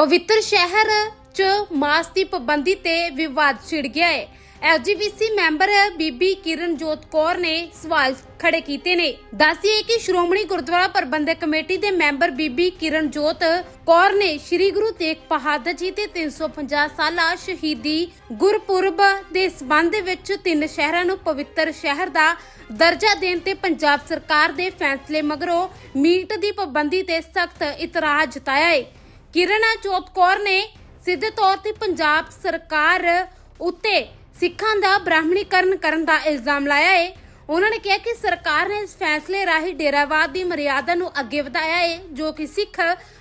ਪਵਿੱਤਰ ਸ਼ਹਿਰ 'ਚ ਮਾਸ ਦੀ ਪਾਬੰਦੀ ਤੇ ਵਿਵਾਦ ਛਿੜ ਗਿਆ ਹੈ। ਐਲਜੀਬੀਸੀ ਮੈਂਬਰ ਬੀਬੀ ਕਿਰਨਜੋਤ ਕੌਰ ਨੇ ਸਵਾਲ ਖੜੇ ਕੀਤੇ ਨੇ। ਦੱਸਿਏ ਕਿ ਸ਼੍ਰੋਮਣੀ ਗੁਰਦੁਆਰਾ ਪ੍ਰਬੰਧਕ ਕਮੇਟੀ ਦੇ ਮੈਂਬਰ ਬੀਬੀ ਕਿਰਨਜੋਤ ਕੌਰ ਨੇ ਸ੍ਰੀ ਗੁਰੂ ਤੇਗ ਬਹਾਦਰ ਜੀ ਦੇ 350 ਸਾਲਾ ਸ਼ਹੀਦੀ ਗੁਰਪੁਰਬ ਦੇ ਸਬੰਧ ਵਿੱਚ ਤਿੰਨ ਸ਼ਹਿਰਾਂ ਨੂੰ ਪਵਿੱਤਰ ਸ਼ਹਿਰ ਦਾ ਦਰਜਾ ਦੇਣ ਤੇ ਪੰਜਾਬ ਸਰਕਾਰ ਦੇ ਫੈਸਲੇ ਮਗਰੋਂ ਮੀਟ ਦੀ ਪਾਬੰਦੀ ਤੇ ਸਖਤ ਇਤਰਾਜ਼ ਜਤਾਇਆ ਹੈ। ਕਿਰਨ ਜੋਤ ਕੌਰ ਨੇ ਸਿੱਧੇ ਤੌਰ ਤੇ ਪੰਜਾਬ ਸਰਕਾਰ ਉੱਤੇ ਸਿੱਖਾਂ ਦਾ ਬ੍ਰਾਹਮਣੀਕਰਨ ਕਰਨ ਦਾ ਇਲਜ਼ਾਮ ਲਾਇਆ ਹੈ ਉਹਨਾਂ ਨੇ ਕਿਹਾ ਕਿ ਸਰਕਾਰ ਨੇ ਇਸ ਫੈਸਲੇ ਰਾਹੀਂ ਡੇਰਾਵਾਦ ਦੀ ਮਰਿਆਦਾ ਨੂੰ ਅੱਗੇ ਵਧਾਇਆ ਹੈ ਜੋ ਕਿ ਸਿੱਖ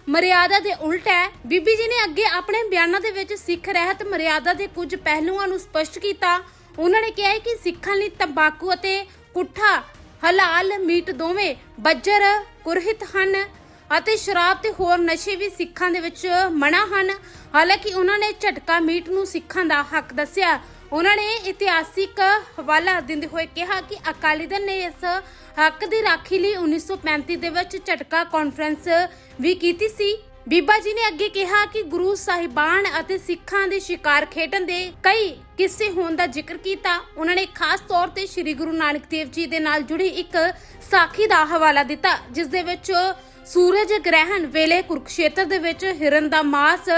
ਮਰਿਆਦਾ ਦੇ ਉਲਟ ਹੈ। ਬੀਬੀ ਜੀ ਨੇ ਅੱਗੇ ਆਪਣੇ ਬਿਆਨਾਂ ਦੇ ਵਿੱਚ ਸਿੱਖ ਰਹਿਤ ਮਰਿਆਦਾ ਦੇ ਕੁਝ ਪਹਿਲੂਆਂ ਨੂੰ ਸਪਸ਼ਟ ਕੀਤਾ। ਉਹਨਾਂ ਨੇ ਕਿਹਾ ਹੈ ਕਿ ਸਿੱਖਾਂ ਲਈ ਤੰਬਾਕੂ ਅਤੇ ਕੁੱਠਾ ਹਲਾਲ ਮੀਟ ਦੋਵੇਂ ਬੱਜਰ ਕੁਰਹਿਤ ਹਨ। ਅਤੇ ਸ਼ਰਾਬ ਤੇ ਹੋਰ ਨਸ਼ੇ ਵੀ ਸਿੱਖਾਂ ਦੇ ਵਿੱਚ ਮਨਾ ਹਨ। ਹਾਲਾਂਕਿ ਉਹਨਾਂ ਨੇ ਝਟਕਾ ਮੀਟ ਨੂੰ ਸਿੱਖਾਂ ਦਾ ਹੱਕ ਦੱਸਿਆ। ਉਹਨਾਂ ਨੇ ਇਤਿਹਾਸਿਕ ਹਵਾਲਾ ਦਿੰਦੇ ਹੋਏ ਕਿਹਾ ਕਿ ਅਕਾਲੀ ਦਲ ਨੇ ਇਸ ਹੱਕ ਦੀ ਰਾਖੀ ਲਈ 1935 ਦੇ ਵਿੱਚ ਝਟਕਾ ਕਾਨਫਰੰਸ ਵੀ ਕੀਤੀ ਸੀ। ਬੀਬਾ ਜੀ ਨੇ ਅੱਗੇ ਕਿਹਾ ਕਿ ਗੁਰੂ ਸਾਹਿਬਾਨ ਅਤੇ ਸਿੱਖਾਂ ਦੇ ਸ਼ਿਕਾਰ ਖੇਡਣ ਦੇ ਕਈ ਕਿੱਸੇ ਹੋਣ ਦਾ ਜ਼ਿਕਰ ਕੀਤਾ। ਉਹਨਾਂ ਨੇ ਖਾਸ ਤੌਰ ਤੇ ਸ੍ਰੀ ਗੁਰੂ ਨਾਨਕ ਦੇਵ ਜੀ ਦੇ ਨਾਲ ਜੁੜੀ ਇੱਕ ਸਾਖੀ ਦਾ ਹਵਾਲਾ ਦਿੱਤਾ, ਜਿਸ ਦੇ ਵਿੱਚ ਸੂਰਜ ਗ੍ਰਹਿਣ ਵੇਲੇ ਕੁਰੂਕਸ਼ੇਤਰ ਦੇ ਵਿੱਚ ਹਿਰਨ ਦਾ ਮਾਸ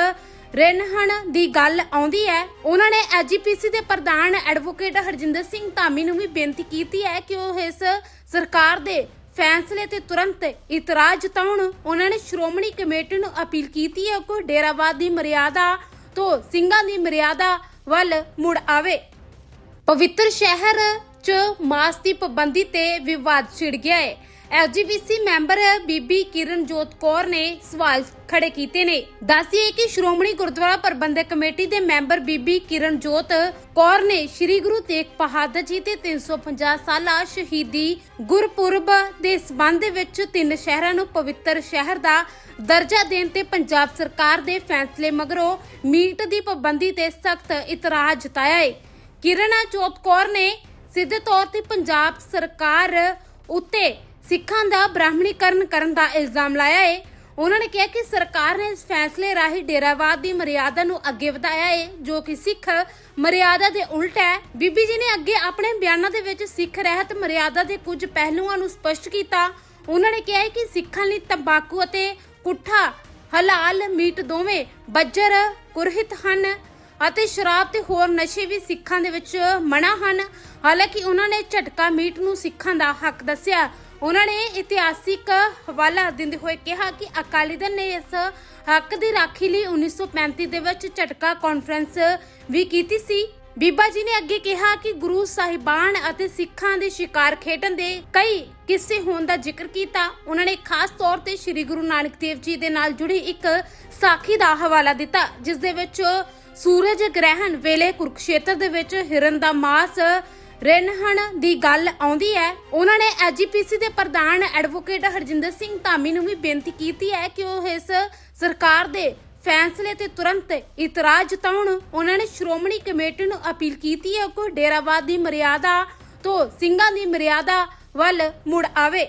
ਰਹਿਣ ਦੀ ਗੱਲ ਆਉਂਦੀ ਹੈ। ਉਹਨਾਂ ਨੇ ਐਜੀਪੀਸੀ ਦੇ ਪ੍ਰਧਾਨ ਐਡਵੋਕੇਟ ਹਰਜਿੰਦਰ ਸਿੰਘ ਧਾਮੀ ਨੂੰ ਵੀ ਬੇਨਤੀ ਕੀਤੀ ਹੈ ਕਿ ਉਹ ਇਸ ਸਰਕਾਰ ਦੇ ਫੈਸਲੇ ਤੇ ਤੁਰੰਤ ਇਤਰਾਜ਼ ਜਤਾਉਣ ਉਹਨਾਂ ਨੇ ਸ਼੍ਰੋਮਣੀ ਕਮੇਟੀ ਨੂੰ ਅਪੀਲ ਕੀਤੀ ਹੈ ਕਿ ਡੇਰਾਵਾਦ ਦੀ ਮਰਿਆਦਾ ਤੋਂ ਸਿੰਘਾਂ ਦੀ ਮਰਿਆਦਾ ਵੱਲ ਮੁੜ ਆਵੇ। ਪਵਿੱਤਰ ਸ਼ਹਿਰ 'ਚ ਮਾਸ ਦੀ ਪਾਬੰਦੀ ਤੇ ਵਿਵਾਦ ਛਿੜ ਗਿਆ ਹੈ। ਐਲਜੀਬੀਸੀ ਮੈਂਬਰ ਬੀਬੀ ਕਿਰਨਜੋਤ ਕੌਰ ਨੇ ਸਵਾਲ ਖੜੇ ਕੀਤੇ ਨੇ। ਦੱਸਿਏ ਕਿ ਸ਼੍ਰੋਮਣੀ ਗੁਰਦੁਆਰਾ ਪ੍ਰਬੰਧਕ ਕਮੇਟੀ ਦੇ ਮੈਂਬਰ ਬੀਬੀ ਕਿਰਨਜੋਤ ਕੌਰ ਨੇ ਸ੍ਰੀ ਗੁਰੂ ਤੇਗ ਬਹਾਦਰ ਜੀ ਦੇ 350 ਸਾਲਾ ਸ਼ਹੀਦੀ ਗੁਰਪੁਰਬ ਦੇ ਸਬੰਧ ਵਿੱਚ ਤਿੰਨ ਸ਼ਹਿਰਾਂ ਨੂੰ ਪਵਿੱਤਰ ਸ਼ਹਿਰ ਦਾ ਦਰਜਾ ਦੇਣ ਤੇ ਪੰਜਾਬ ਸਰਕਾਰ ਦੇ ਫੈਸਲੇ ਮਗਰੋਂ ਮੀਟ ਦੀ ਪਾਬੰਦੀ ਤੇ ਸਖਤ ਇਤਰਾਜ਼ ਜਤਾਇਆ ਹੈ ਕਿਰਨ ਜੋਤ ਕੌਰ ਨੇ ਸਿੱਧੇ ਤੌਰ ਤੇ ਪੰਜਾਬ ਸਰਕਾਰ ਉੱਤੇ ਸਿੱਖਾਂ ਦਾ ਬ੍ਰਾਹਮਣੀਕਰਨ ਕਰਨ ਦਾ ਇਲਜ਼ਾਮ ਲਾਇਆ ਹੈ ਉਹਨਾਂ ਨੇ ਕਿਹਾ ਕਿ ਸਰਕਾਰ ਨੇ ਇਸ ਫੈਸਲੇ ਰਾਹੀਂ ਡੇਰਾਵਾਦ ਦੀ ਮਰਿਆਦਾ ਨੂੰ ਅੱਗੇ ਵਧਾਇਆ ਹੈ ਜੋ ਕਿ ਸਿੱਖ ਮਰਿਆਦਾ ਦੇ ਉਲਟ ਹੈ। ਬੀਬੀ ਜੀ ਨੇ ਅੱਗੇ ਆਪਣੇ ਬਿਆਨਾਂ ਦੇ ਵਿੱਚ ਸਿੱਖ ਰਹਿਤ ਮਰਿਆਦਾ ਦੇ ਕੁਝ ਪਹਿਲੂਆਂ ਨੂੰ ਸਪਸ਼ਟ ਕੀਤਾ। ਉਹਨਾਂ ਨੇ ਕਿਹਾ ਕਿ ਸਿੱਖਾਂ ਲਈ ਤੰਬਾਕੂ ਅਤੇ ਕੁੱਠਾ ਹਲਾਲ ਮੀਟ ਦੋਵੇਂ ਬੱਜਰ ਕੁਰਹਿਤ ਹਨ ਅਤੇ ਸ਼ਰਾਬ ਤੇ ਹੋਰ ਨਸ਼ੇ ਵੀ ਸਿੱਖਾਂ ਦੇ ਵਿੱਚ ਮਨਾ ਹਨ। ਹਾਲਾਂਕਿ ਉਹਨਾਂ ਨੇ ਝਟਕਾ ਮੀਟ ਨੂੰ ਸਿੱਖਾਂ ਦਾ ਹੱਕ ਦੱਸਿਆ। ਉਹਨਾਂ ਨੇ ਇਤਿਹਾਸਿਕ ਹਵਾਲਾ ਦਿੰਦੇ ਹੋਏ ਕਿਹਾ ਕਿ ਅਕਾਲੀ ਦਲ ਨੇ ਇਸ ਹੱਕ ਦੀ ਰਾਖੀ ਲਈ 1935 ਦੇ ਵਿੱਚ ਝਟਕਾ ਕਾਨਫਰੰਸ ਵੀ ਕੀਤੀ ਸੀ। ਬੀਬਾ ਜੀ ਨੇ ਅੱਗੇ ਕਿਹਾ ਕਿ ਗੁਰੂ ਸਾਹਿਬਾਨ ਅਤੇ ਸਿੱਖਾਂ ਦੇ ਸ਼ਿਕਾਰ ਖੇਡਣ ਦੇ ਕਈ ਕਿੱਸੇ ਹੋਣ ਦਾ ਜ਼ਿਕਰ ਕੀਤਾ। ਉਹਨਾਂ ਨੇ ਖਾਸ ਤੌਰ ਤੇ ਸ੍ਰੀ ਗੁਰੂ ਨਾਨਕ ਦੇਵ ਜੀ ਦੇ ਨਾਲ ਜੁੜੀ ਇੱਕ ਸਾਖੀ ਦਾ ਹਵਾਲਾ ਦਿੱਤਾ, ਜਿਸ ਦੇ ਵਿੱਚ ਸੂਰਜ ਗ੍ਰਹਿਣ ਵੇਲੇ ਕੁਰਕਸ਼ੇਤਰ ਦੇ ਵਿੱਚ ਹਿਰਨ ਦਾ ਮਾਸ ਰਹਿਣ ਦੀ ਗੱਲ ਆਉਂਦੀ ਹੈ। ਉਹਨਾਂ ਨੇ ਐਜੀਪੀਸੀ ਦੇ ਪ੍ਰਧਾਨ ਐਡਵੋਕੇਟ ਹਰਜਿੰਦਰ ਸਿੰਘ ਧਾਮੀ ਨੂੰ ਵੀ ਬੇਨਤੀ ਕੀਤੀ ਹੈ ਕਿ ਉਹ ਇਸ ਸਰਕਾਰ ਦੇ ਫੈਸਲੇ ਤੇ ਤੁਰੰਤ ਇਤਰਾਜ਼ ਜਤਾਉਣ ਉਹਨਾਂ ਨੇ ਸ਼੍ਰੋਮਣੀ ਕਮੇਟੀ ਨੂੰ ਅਪੀਲ ਕੀਤੀ ਹੈ ਕਿ ਉਹ ਡੇਰਾਵਾਦ ਦੀ ਮਰਿਆਦਾ ਤੋਂ ਸਿੰਘਾਂ ਦੀ ਮਰਿਆਦਾ ਵੱਲ ਮੁੜ ਆਵੇ।